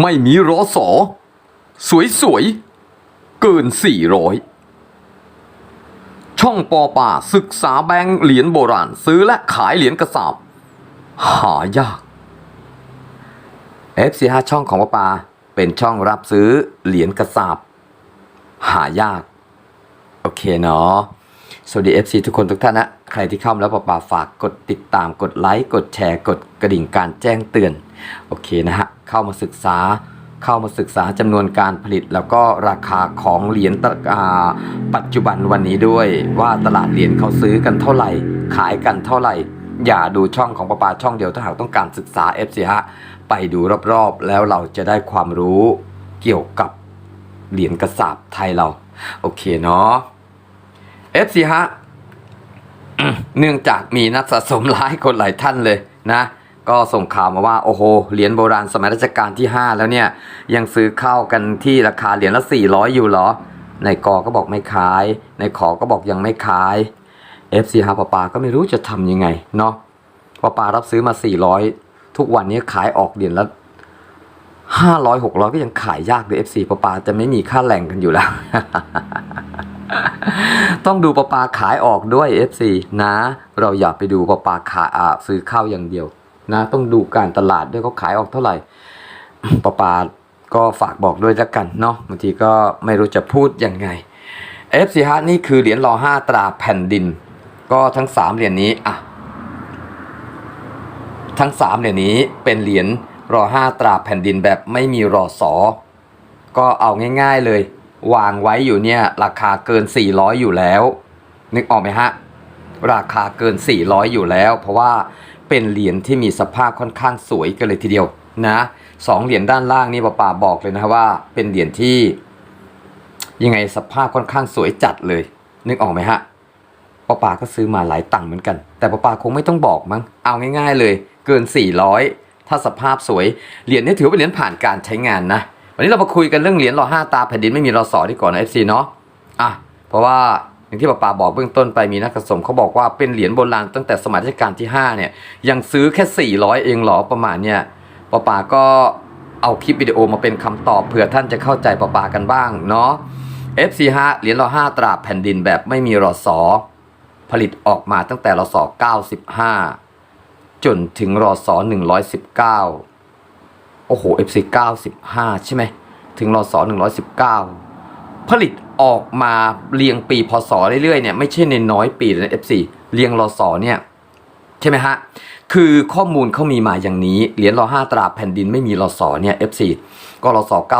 ไม่มีรอสอ สวยๆ เกิน 400 ช่องปอป่าศึกษาแบงค์เหรียญโบราณ ซื้อและขายเหรียญกระสาบ หายาก FC5 ช่องของปอป่าเป็นช่องรับซื้อเหรียญกระสาบ หายาก โอเคเนาะสวัสดี FC ทุกคนทุกท่านนะ ใครที่เข้ามาแล้วปอป่าฝากกดติดตามกดไลค์ กดแชร์ กดกระดิ่งการแจ้งเตือน โอเคนะฮะ เข้ามาศึกษา เข้ามาศึกษาจำนวนการผลิต แล้วก็ราคาของเหรียญตะอ่าปัจจุบันวันนี้ด้วย ว่าตลาดเหรียญเขาซื้อกันเท่าไหร่ ขายกันเท่าไหร่ อย่าดูช่องของปอปาช่องเดียวถ้าหากต้องการศึกษา FC ฮะไปดูรอบๆ แล้วเราจะได้ความรู้เกี่ยวกับเหรียญกระสาบไทยเรา โอเคเนาะ FC ฮะเนื่องจากมีนักสะสมหลายคนหลายท่านเลยนะ ก็ส่งข่าวมาว่าโอ้โหเหรียญโบราณสมัยรัชกาลที่ 5 แล้วเนี่ย ยังซื้อเข้ากันที่ราคาเหรียญละ 400 อยู่เหรอ ในกอก็บอกไม่ขาย ในขอก็บอกยังไม่ขาย FC ฮาปาปาก็ไม่รู้จะทำยังไงเนาะปาปารับซื้อมา 400 ทุกวันนี้ขายออกเหรียญละ500 600ก็ยังขายยากเลย FC ปาปาจะไม่มีค่าแรงกันอยู่แล้ว ต้องดูปปาขายออกด้วย FC นะ เราอย่าไปดูปปาขายอ่าซื้อข้าวอย่างเดียว นะต้องดูการตลาดด้วยเขาขายออกเท่าไหร่ปลาปาก็ฝากบอกด้วยแล้วกันเนาะบางทีก็ไม่รู้จะพูดยังไง FC ฮะนี่คือเหรียญรอห้าตราแผ่นดิน ก็ทั้งสามเหรียญนี้อะทั้งสามเหรียญนี้เป็นเหรียญรอห้าตราแผ่นดินแบบไม่มีรอสอก็เอาง่าย ๆเลย วางไว้อยู่เนี่ยราคาเกิน 400 อยู่แล้ว นึกออกไหมฮะ ราคาเกิน 400 อยู่แล้ว เพราะว่าเป็นเหรียญที่มีสภาพค่อนข้างสวยกันเลยทีเดียวนะสองเหรียญด้านล่างนี่ป้าป่าบอกเลยนะว่า เป็นเหรียญที่ ยังไงสภาพค่อนข้างสวยจัดเลย นึกออกไหมฮะป้าป่าก็ซื้อมาหลายตังค์เหมือนกัน แต่ป้าป่าคงไม่ต้องบอกมั้งเอาง่าย ๆ เลย เกิน 400 ถ้าสภาพสวยเหรียญนี้ถือว่าเป็นเหรียญผ่านการใช้งานนะวันนี้เรามาคุยกันเรื่องเหรียญรอห้าตาแผ่นดินไม่มีรอสอดีก่อนนะ FC เนาะอะเพราะว่า อย่างที่ป้าปาบอกเบื้องต้นไปมีนักสะสมเขาบอกว่าเป็นเหรียญโบราณตั้งแต่สมัยรัชกาลที่5เนี่ยยังซื้อแค่ 400 เองหรอประมาณเนี่ยป้าปาก็เอาคลิปวิดีโอมาเป็นคำตอบเผื่อท่านจะเข้าใจป้าปากันบ้างเนาะ FC ฮะเหรียญรอห้าตราแผ่นดินแบบไม่มีรอสอผลิตออกมาตั้งแต่รอสอ95 จนถึงรอสอ119 โอ้โห FC 95 ใช่ไหมถึงรอสอ119 ผลิต ออกมาเรียงปีพศเรื่อยๆเนี่ยไม่ใช่ในน้อยปีเลยนะ FC เรียงรอสอเนี่ยใช่ไหมฮะคือข้อมูลเขามีมาอย่างนี้เหรียญรอห้าตราแผ่นดินไม่มีรอสอเนี่ย FC ก็รอสอ95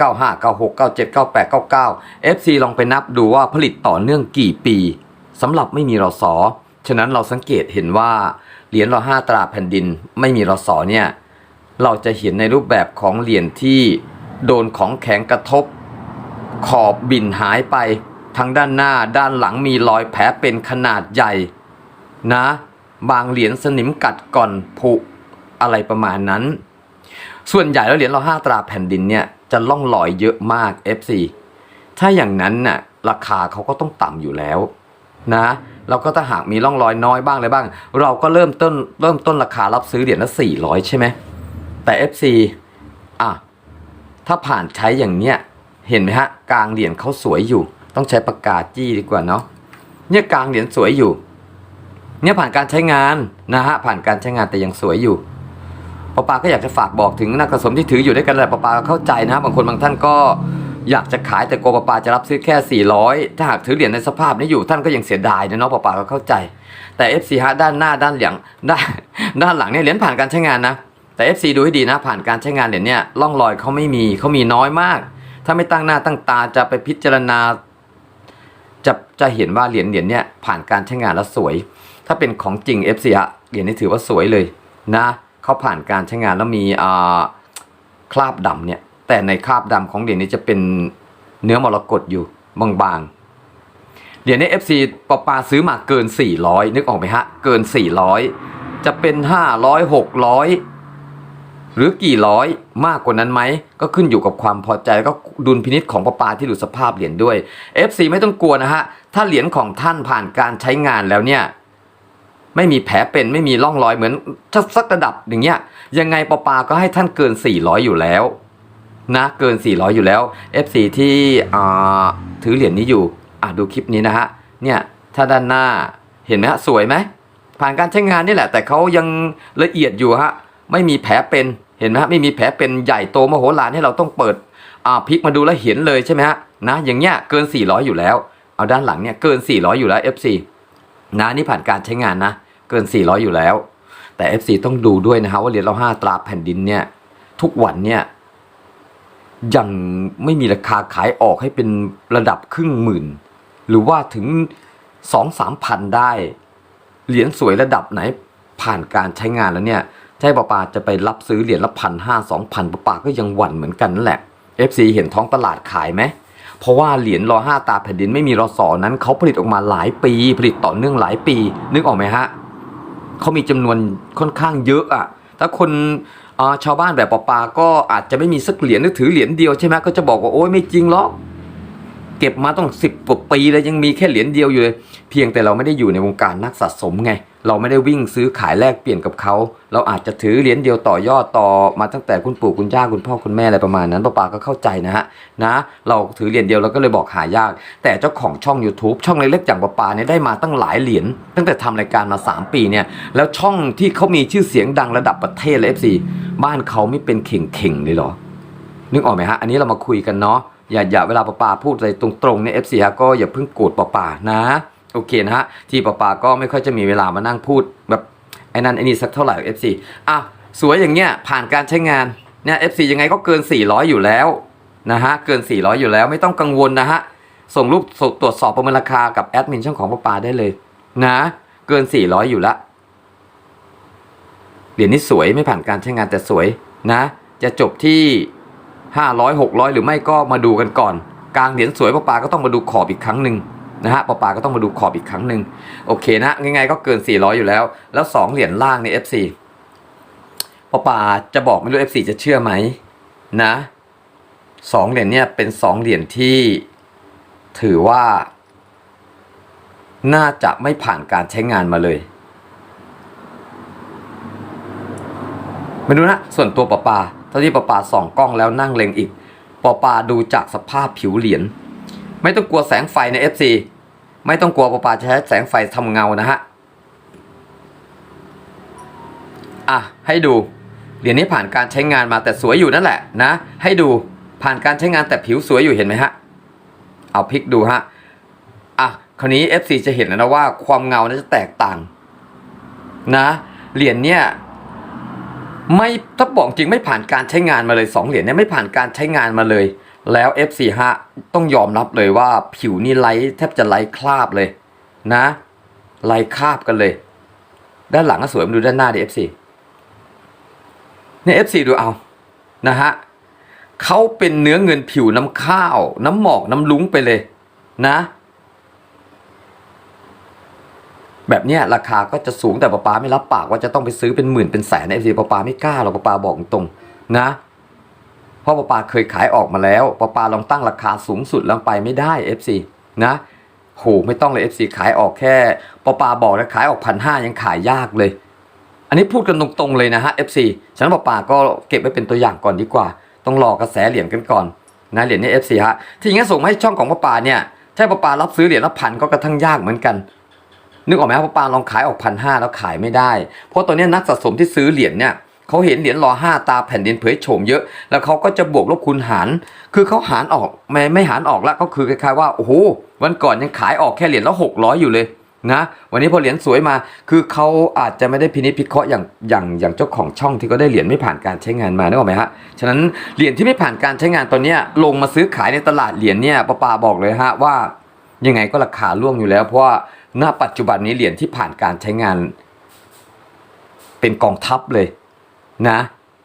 95 96 97 98 99 FC ลองไปนับดูว่าผลิตต่อเนื่องกี่ปีสำหรับไม่มีรอสอฉะนั้นเราสังเกตเห็นว่าเหรียญรอห้าตราแผ่นดินไม่มีรอสอเนี่ยเราจะเห็นในรูปแบบของเหรียญที่โดนของแข็งกระทบ ขอบบินหายไป ทั้งด้านหน้าด้านหลังมีรอยแผลเป็นขนาดใหญ่ นะ บางเหรียญสนิมกัดก่อนผุอะไรประมาณนั้น ส่วนใหญ่แล้วเหรียญเราห้าตราแผ่นดินเนี่ยจะล่องลอยเยอะมาก FC ถ้าอย่างนั้นน่ะราคาเขาก็ต้องต่ำอยู่แล้วนะเราก็ถ้าหากมีร่องรอยน้อยบ้างอะไรบ้าง เราก็เริ่มต้นเริ่มต้นราคารับซื้อเหรียญละ400 ใช่ไหมแต่ FC อะถ้าผ่านใช้อย่างเนี้ย เห็นไหมฮะกลางเหรียญเขาสวยอยู่ ต้องใช้ปากกาจี้ดีกว่าเนาะเนี่ยกลางเหรียญสวยอยู่ เนี่ยผ่านการใช้งานนะฮะผ่านการใช้งานแต่ยังสวยอยู่ปาปาก็อยากจะฝากบอกถึงนักสะสมที่ถืออยู่ด้วยกันแหละปาปาเข้าใจนะบางคนบางท่านก็อยากจะขายแต่โกปาปาจะรับซื้อแค่ 400 ถ้าหากถือเหรียญในสภาพนี้อยู่ท่านก็ยังเสียดายนะเนาะปาปาก็เข้าใจ แต่ FC ฮะด้านหน้าด้านหลังด้านด้านหลังเนี่ยเหรียญผ่านการใช้งานนะแต่ FC ดูให้ดีนะผ่านการใช้งานเหรียญเนี่ยร่องรอยเขาไม่มีเขามีน้อยมาก ถ้าไม่ตั้งหน้าตั้งตาจะไปพิจารณา จะจะเห็นว่าเหรียญเหรียญเนี่ยผ่านการใช้งานแล้วสวย ถ้าเป็นของจริง FC ฮะเหรียญนี้ถือว่าสวยเลยนะเขาผ่านการใช้งานแล้วมีอ่าคราบดำเนี่ย แต่ในคราบดำของเหรียญนี้จะเป็นเนื้อมรกตอยู่บางๆ เหรียญนี้ FC ปอปาซื้อมาเกิน 400 นึกออกไหมฮะ เกิน 400 จะเป็น 500 600 หรือกี่ร้อยมากกว่านั้นไหม ก็ขึ้นอยู่กับความพอใจแล้วก็ดุลพินิษของปอปาที่ดูสภาพเหรียญด้วย FC ไม่ต้องกลัวนะฮะ ถ้าเหรียญของท่านผ่านการใช้งานแล้วเนี่ยไม่มีแผลเป็นไม่มีร่องรอยเหมือนสักระดับอย่างเงี้ยยังไงปอปาก็ให้ท่านเกิน 400 อยู่แล้วนะเกิน 400 อยู่แล้ว FC ที่ถือเหรียญนี้อยู่อะดูคลิปนี้นะฮะเนี่ยถ้าด้านหน้าเห็นไหมฮะสวยไหมผ่านการใช้งานนี่แหละ แต่เขายังละเอียดอยู่ฮะ ไม่มีแผลเป็นเห็นไหมฮะไม่มีแผลเป็นใหญ่โตมโหฬารให้เราต้องเปิดอ่าพลิกมาดูแล้วเห็นเลยใช่ไหมฮะนะอย่างเงี้ยเกิน 400 อยู่แล้ว เอาด้านหลังเนี่ยเกิน 400 อยู่แล้ว FC นะนี่ผ่านการใช้งานนะเกิน 400 อยู่แล้ว แต่ FC ต้องดูด้วยนะฮะว่าเหรียญเราห้าตราแผ่นดินเนี่ยทุกวันเนี่ยยังไม่มีราคาขายออกให้เป็นระดับครึ่งหมื่น หรือว่าถึงสองสามพันได้ เหรียญสวยระดับไหนผ่านการใช้งานแล้วเนี่ย ใช่ปาปาจะไปรับซื้อเหรียญละพันห้าสองพันปาปาก็ยังหวั่นเหมือนกันนั่นแหละ FC เห็นท้องตลาดขายไหมเพราะว่าเหรียญรอห้าตาแผ่นดินไม่มีรอสอนั้นเขาผลิตออกมาหลายปี ผลิตต่อเนื่องหลายปี นึกออกไหมฮะเขามีจำนวนค่อนข้างเยอะอะถ้าคนชาวบ้านแบบปอปาก็อาจจะไม่มีสักเหรียญหรือถือเหรียญเดียวใช่ไหมก็จะบอกว่าโอ้ยไม่จริงหรอกเก็บมาต้องสิบกว่าปีแล้วยังมีแค่เหรียญเดียวอยู่เลย เพียงแต่เราไม่ได้อยู่ในวงการนักสะสมไง เราไม่ได้วิ่งซื้อขายแลกเปลี่ยนกับเขา เราอาจจะถือเหรียญเดียวต่อยอดต่อมาตั้งแต่คุณปู่คุณย่าคุณพ่อคุณแม่อะไรประมาณนั้นป้าปาก็เข้าใจนะฮะนะ เราถือเหรียญเดียวเราก็เลยบอกหายาก แต่เจ้าของช่อง YouTube ช่องเล็กๆอย่างป้าปาเนี่ยได้มาตั้งหลายเหรียญตั้งแต่ทำรายการมา 3 ปีเนี่ยแล้วช่องที่เขามีชื่อเสียงดังระดับประเทศเลย FC บ้านเขาไม่เป็นเข่งๆเลยเหรอ นึกออกไหมฮะอันนี้เรามาคุยกันเนาะอย่าอย่าเวลาปาปาพูดอะไรตรงๆเนี่ย FC ฮะก็อย่าเพิ่งโกรธปาปานะ โอเคนะฮะที่ปาปาก็ไม่ค่อยจะมีเวลามานั่งพูดแบบไอ้นั่นไอ้นี่สักเท่าไหร่ FC อะสวยอย่างเงี้ยผ่านการใช้งานเนี่ย FC ยังไงก็เกิน 400 อยู่แล้วนะฮะเกิน 400 อยู่แล้วไม่ต้องกังวลนะฮะส่งรูปตรวจสอบประเมินราคากับแอดมินช่องของปาปาได้เลยนะเกิน 400 อยู่ละเหรียญนี้สวยไม่ผ่านการใช้งานแต่สวยนะ จะจบที่ห้าร้อยหกร้อยหรือไม่ก็มาดูกันก่อน กลางเหรียญสวยป้าปาก็ต้องมาดูขอบอีกครั้งหนึ่ง นะฮะป้าปาก็ต้องมาดูขอบอีกครั้งหนึ่งโอเคนะยังไงก็เกิน 400 อยู่แล้ว แล้วสองเหรียญล่างใน FC ป้าปาจะบอกไม่รู้ FC จะเชื่อไหมนะสองเหรียญเนี่ยเป็นสองเหรียญที่ถือว่า น่าจะไม่ผ่านการใช้งานมาเลยไม่รู้นะ ส่วนตัวปอปาเท่าที่ปอปาส่องกล้องแล้วนั่งเล็งอีกปอปาดูจากสภาพผิวเหรียญไม่ต้องกลัวแสงไฟใน FC ไม่ต้องกลัวปอปาจะใช้แสงไฟทำเงานะฮะ อะ ให้ดู เหรียญนี้ผ่านการใช้งานมาแต่สวยอยู่นั่นแหละนะ ให้ดูผ่านการใช้งานแต่ผิวสวยอยู่เห็นไหมฮะ เอาพลิกดูฮะ อะ คราวนี้ FC จะเห็นแล้วนะว่าความเงาน่าจะแตกต่าง นะ เหรียญเนี่ยไม่ถ้าบอกจริงไม่ผ่านการใช้งานมาเลยสองเหรียญเนี่ยไม่ผ่านการใช้งานมาเลย แล้ว F45 ต้องยอมรับเลยว่าผิวนี่ไร้แทบจะไร้คราบเลยนะไร้คราบกันเลย ด้านหลังก็สวยมาดูด้านหน้าดิ F4 เนี่ย F4 ดูเอานะฮะเขาเป็นเนื้อเงินผิวน้ำข้าว น้ำหมอกน้ำลุ้งไปเลยนะ แบบเนี้ยราคาก็จะสูงแต่ป้าปาไม่รับปากว่าจะต้องไปซื้อเป็นหมื่นเป็นแสนเอฟซีป้าปาไม่กล้าหรอกป้าปาบอกตรงๆนะ เพราะป้าปาเคยขายออกมาแล้วป้าปาลองตั้งราคาสูงสุดล้วไปไม่ได้เอฟซีนะโหไม่ต้องเลยเอฟซีขายออกแค่ป้าปาบอกนะขายออกพันห้ายังขายยากเลย อันนี้พูดกันตรงๆเลยนะฮะ FC ฉะนั้นป้าปาก็เก็บไว้เป็นตัวอย่างก่อนดีกว่า ต้องรอกระแสเหรียญกันก่อนนะเหรียญนี้ FC ฮะที่อย่างงั้นส่งมาให้ช่องของป้าปาเนี่ยถ้าป้าปารับซื้อเหรียญละพันก็กระทั่งยากเหมือนกันนึกออกไหมครับว่าปาลองขายออกพันห้าแล้วขายไม่ได้ เพราะตอนนี้นักสะสมที่ซื้อเหรียญเนี่ย เขาเห็นเหรียญรอห้าตาแผ่นดินเผยโฉมเยอะ แล้วเขาก็จะบวกลบคูณหาร คือเขาหารออกไม่ไม่หารออกล้วก็คือคล้ายๆว่าโอ้โหวันก่อนยังขายออกแค่เหรียญละหกร้อยอยู่เลยนะวันนี้พอเหรียญสวยมา คือเขาอาจจะไม่ได้พินิจพิเคราะห์อย่างอย่างอย่างเจ้าของช่องที่เขาได้เหรียญไม่ผ่านการใช้งานมานึกออกไหมฮะฉะนั้นเหรียญที่ไม่ผ่านการใช้งานตอนนี้ลงมาซื้อขายในตลาดเหรียญเนี่ยป้าปาบอกเลยฮะว่ายังไงก็ราคาร่วงอยู่แล้วเพราะว่าณปัจจุบันนี้เหรียญที่ผ่านการใช้งาน เป็นกองทัพเลย นะ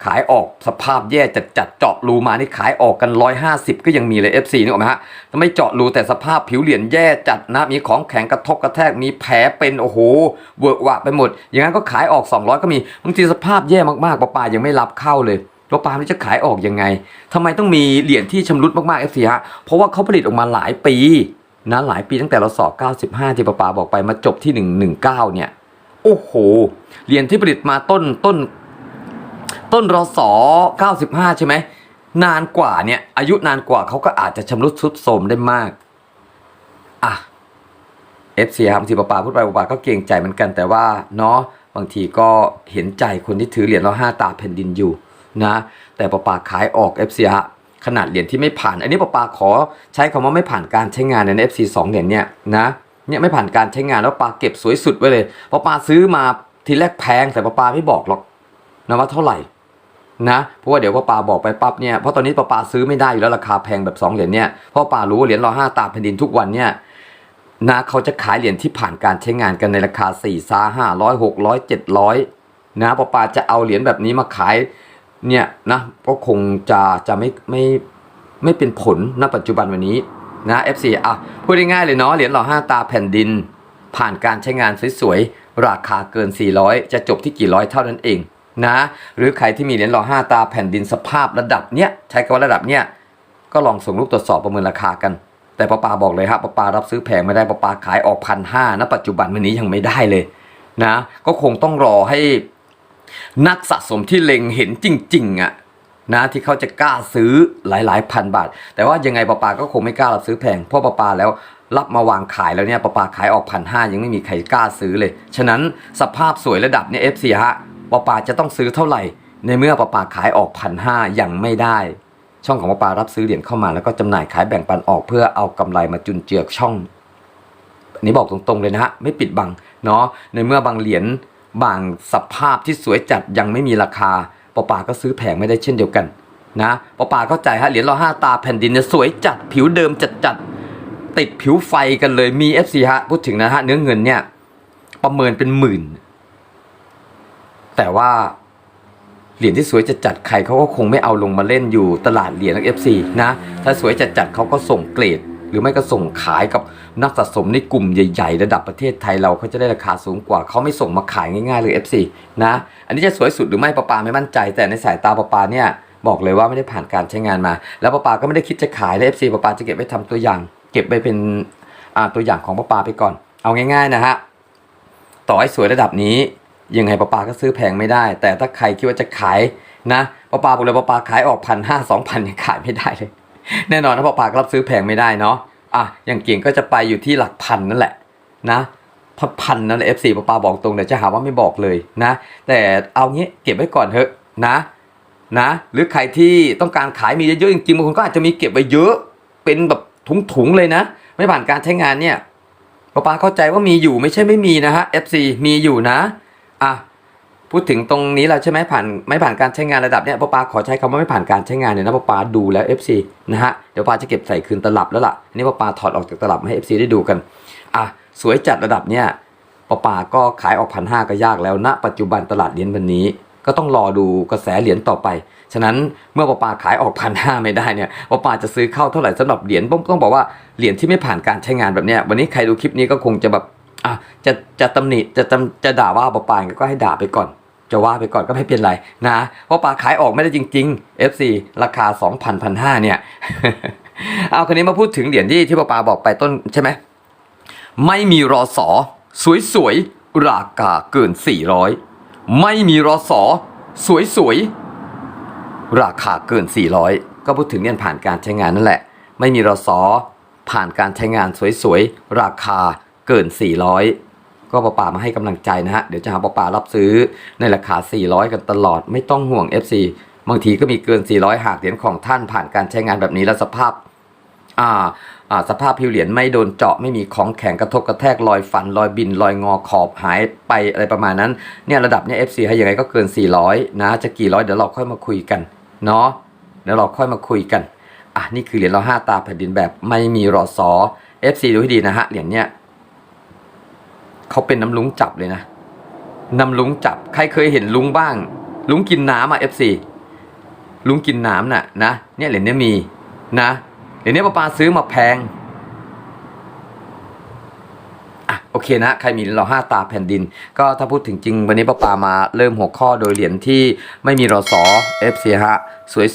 ขายออกสภาพแย่จัดจัดเจาะรูมานี่ขายออกกันร้อยห้าสิบก็ยังมีเลย FC นึกออกไหมฮะถ้าไม่เจาะรูแต่สภาพผิวเหรียญแย่จัดนะ มีของแข็งกระทบกระแทก มีแผลเป็น โอ้โห เวอะวะไปหมด อย่างนั้นก็ขายออก 200 ก็มี บางทีสภาพแย่มากๆปลาปายังไม่รับเข้าเลยแล้วปลามจะขายออกยังไงทำไมต้องมีเหรียญที่ชำรุดมากๆ FC ฮะ เพราะว่าเขาผลิตออกมาหลายปีนะหลายปีตั้งแต่เราสอบ 95 ที่ปาปาบอกไปมาจบที่ 119 เนี่ย โอ้โห เหรียญที่ผลิตมาต้นต้น ต้นรอสอ95 ใช่ไหม นานกว่าเนี่ย อายุนานกว่าเขาก็อาจจะชำรุดทรุดโทรมได้มาก อะ FC ครับบางทีปาปาพูดไปปาปาก็เกรงใจเหมือนกันแต่ว่าเนาะบางทีก็เห็นใจคนที่ถือเหรียญเราห้าตาแผ่นดินอยู่นะแต่ปาปาขายออก FC ฮะขนาดเหรียญที่ไม่ผ่าน อันนี้ปาปาขอใช้คำว่าไม่ผ่านการใช้งานใน FC 2เหรียญเนี่ยนะเนี่ยไม่ผ่านการใช้งานแล้วปาเก็บสวยสุดไว้เลยปาปาซื้อมาทีแรกแพงแต่ปาปาไม่บอกหรอก นะว่าเท่าไหร่นะเพราะว่าเดี๋ยวพ่อปาบอกไปปั๊บเนี่ยเพราะตอนนี้ปาปาซื้อไม่ได้อยู่แล้วราคาแพงแบบ2เหรียญเนี่ยพราะปารู้ว่าเหรียญรอห้าตาแผ่นดินทุกวันเนี่ยนะเขาจะขายเหรียญที่ผ่านการใช้งานกันในราคา4ี่ซาห้าร้อยหกร้อยเจ็ดร้อยนะปาปาจะเอาเหรียญแบบนี้มาขายเนี่ยนะก็คงจะจะไม่ไม่ไม่เป็นผลณปัจจุบันวันนี้นะ FC อะพูดง่ายๆเลยเนาะเหรียญรอห้าตาแผ่นดิน ผ่านการใช้งานสวยๆราคาเกิน 400 จะจบที่กี่ร้อยเท่านั้นเอง นะ หรือใครที่มีเหรียญหล่อห้าตาแผ่นดินสภาพระดับเนี้ยใช้คำว่าระดับเนี้ยก็ลองส่งรูปตรวจสอบประเมินราคากัน แต่ป้าปาบอกเลยฮะป้าปารับซื้อแพงไม่ได้ป้าปาขายออกพันห้าณปัจจุบันวันนี้ยังไม่ได้เลยนะก็คงต้องรอให้นักสะสมที่เล็งเห็นจริงๆอะนะที่เขาจะกล้าซื้อหลายๆพันบาท แต่ว่ายังไงป้าปาก็คงไม่กล้ารับซื้อแพงเพราะป้าปาแล้วรับมาวางขายแล้วเนี่ยป้าปาขายออกพันห้ายังไม่มีใครกล้าซื้อเลย ฉะนั้นสภาพสวยระดับเนี่ย FC ฮะ ปาปาจะต้องซื้อเท่าไหร่ ในเมื่อปาปาขายออกพันห้ายังไม่ได้ ช่องของปาปารับซื้อเหรียญเข้ามาแล้วก็จำหน่ายขายแบ่งปันออกเพื่อเอากำไรมาจุนเจือช่องอันนี้บอกตรงๆเลยนะฮะไม่ปิดบังเนาะในเมื่อบางเหรียญบางสภาพที่สวยจัดยังไม่มีราคาปาปาก็ซื้อแผงไม่ได้เช่นเดียวกันนะปาปาเข้าใจฮะเหรียญรห้าตาแผ่นดินเนี่ยสวยจัดผิวเดิมจัดจัดๆติดผิวไฟกันเลยมี FC ฮะพูดถึงนะฮะเนื้อเงินเนี่ยประเมินเป็นหมื่น แต่ว่าเหรียญที่สวยจัดจัดใครเขาก็คงไม่เอาลงมาเล่นอยู่ตลาดเหรียญนักเอฟซีนะ ถ้าสวยจัดจัดเขาก็ส่งเกรด หรือไม่ก็ส่งขายกับนักสะสมในกลุ่มใหญ่ ๆ ระดับประเทศไทยเราเขาจะได้ราคาสูงกว่าเขาไม่ส่งมาขายง่ายๆเลย FC นะ อันนี้จะสวยสุดหรือไม่ปะปาไม่มั่นใจ แต่ในสายตาปะปาเนี่ยบอกเลยว่าไม่ได้ผ่านการใช้งานมา แล้วปะปาก็ไม่ได้คิดจะขายเลย FC ปะปาจะเก็บไว้ทำตัวอย่าง เก็บไว้เป็นตัวอย่างของปะปาไปก่อน เอาง่าย ๆนะฮะต่อให้สวยระดับนี้ ยังไงปาปาก็ซื้อแพงไม่ได้ แต่ถ้าใครคิดว่าจะขายนะปาปาบอกเลยปาปาขายออกพันห้าสองพันยังขายไม่ได้เลย แน่นอนนะปาปาก็รับซื้อแพงไม่ได้เนาะอะอย่างเก่งก็จะไปอยู่ที่หลักพันนั่นแหละนะพันพันนั่นแหละเอฟซีปาปาบอกตรงเดี๋ยวจะหาว่าไม่บอกเลยนะ แต่เอางี้เก็บไว้ก่อนเถอะนะนะ หรือใครที่ต้องการขายมีเยอะๆจริงๆบางคนก็อาจจะมีเก็บไว้เยอะเป็นแบบถุงๆเลยนะ ไม่ผ่านการใช้งานเนี่ยป้าปาเข้าใจว่ามีอยู่ไม่ใช่ไม่มีนะฮะ FC มีอยู่นะ อะพูดถึงตรงนี้แล้วใช่ไหมผ่านไม่ผ่านการใช้งานระดับเนี้ยป้าปาขอใช้คำว่าไม่ผ่านการใช้งานเนี่ยนะป้าปาดูแล้ว FC นะฮะเดี๋ยวป้าจะเก็บใส่คืนตลับแล้วล่ะอันนี้ป้าปาถอดออกจากตลับมาให้ FC ได้ดูกันอะสวยจัดระดับเนี้ยป้าปาก็ขายออกพันห้าก็ยากแล้วณปัจจุบันตลาดเหรียญวันนี้ ก็ต้องรอดูกระแสเหรียญต่อไป ฉะนั้นเมื่อป้าปาขายออกพันห้าไม่ได้เนี่ยป้าปาจะซื้อเข้าเท่าไหร่สำหรับเหรียญต้องต้องบอกว่าเหรียญที่ไม่ผ่านการใช้งานแบบเนี้ยวันนี้ใครดูคลิปนี้ก็คงจะแบบ อะจะจะตำหนิจะจำจะด่าว่าป้าปาก็ให้ด่าไปก่อน จะว่าไปก่อนก็ไม่เป็นไรนะ เพราะปลาขายออกไม่ได้จริง ๆ FC ราคา 2,000พันห้าเนี่ยเอาคนนี้มาพูดถึงเหรียญที่ที่ปาปาบอกไปต้นใช่ไหมไม่มีรอสอสวยๆ ราคาเกิน 400 ไม่มีรอสอสวยๆ ราคาเกิน 400 ก็พูดถึงเนี่ยผ่านการใช้งานนั่นแหละ ไม่มีรอสอผ่านการใช้งานสวยๆ ราคา เกิน 400 ก็ปาปามาให้กำลังใจนะฮะ เดี๋ยวจะหาปาปารับซื้อในราคา 400 กันตลอดไม่ต้องห่วง FC บางทีก็มีเกิน 400 หากเหรียญของท่านผ่านการใช้งานแบบนี้แล้วสภาพอ่าอ่าสภาพผิวเหรียญไม่โดนเจาะไม่มีของแข็งกระทบกระแทกรอยฟันรอยบินรอยงอขอบหายไปอะไรประมาณนั้นเนี่ยระดับเนี่ย FC ให้ยังไงก็เกิน 400 นะจะกี่ร้อยเดี๋ยวเราค่อยมาคุยกันเนาะเดี๋ยวเราค่อยมาคุยกันอะนี่คือเหรียญเราห้าตาแผ่นดินแบบไม่มีรอซอ FC ดูให้ดีนะฮะเหรียญเนี่ย เขาเป็นน้ำลุงจับเลยนะ น้ำลุงจับ ใครเคยเห็นลุงบ้าง ลุงกินน้ำอะ FC ลุงกินน้ำน่ะนะ เนี่ยเหรียญเนี้ยมีนะ เหรียญเนี้ป้าปาซื้อมาแพง อะโอเคนะใครมีเหรียญเราห้าตาแผ่นดิน ก็ถ้าพูดถึงจริงวันนี้ป้าปามาเริ่มหัวข้อโดยเหรียญที่ไม่มีรอสอ FC ฮะ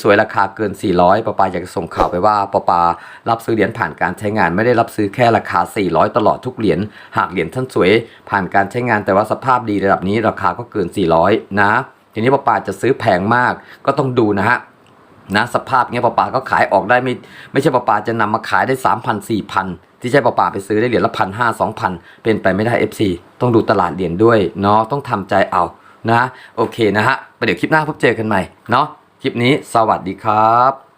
สวยๆ ราคาเกิน 400ป้าปาอยากจะส่งข่าวไปว่าป้าปารับซื้อเหรียญผ่านการใช้งานไม่ได้รับซื้อแค่ราคา 400 ตลอดทุกเหรียญหากเหรียญท่านสวย ผ่านการใช้งานแต่ว่าสภาพดีระดับนี้ราคาก็เกิน 400 นะทีนี้ป้าป่าจะซื้อแพงมากก็ต้องดูนะฮะนะสภาพเงี้ยป้าป่าก็ขายออกได้ไม่ไม่ใช่ป้าป่าจะนำมาขายได้สามพันสี่พัน ที่ใช่ป้าป่าไปซื้อได้เหรียญละพันห้าสองพันเป็นไปไม่ได้ FC ต้องดูตลาดเหรียญด้วยเนาะต้องทำใจเอานะโอเคนะฮะไปเดี๋ยวคลิปหน้าพบเจอกันใหม่เนาะคลิปนี้สวัสดีครับ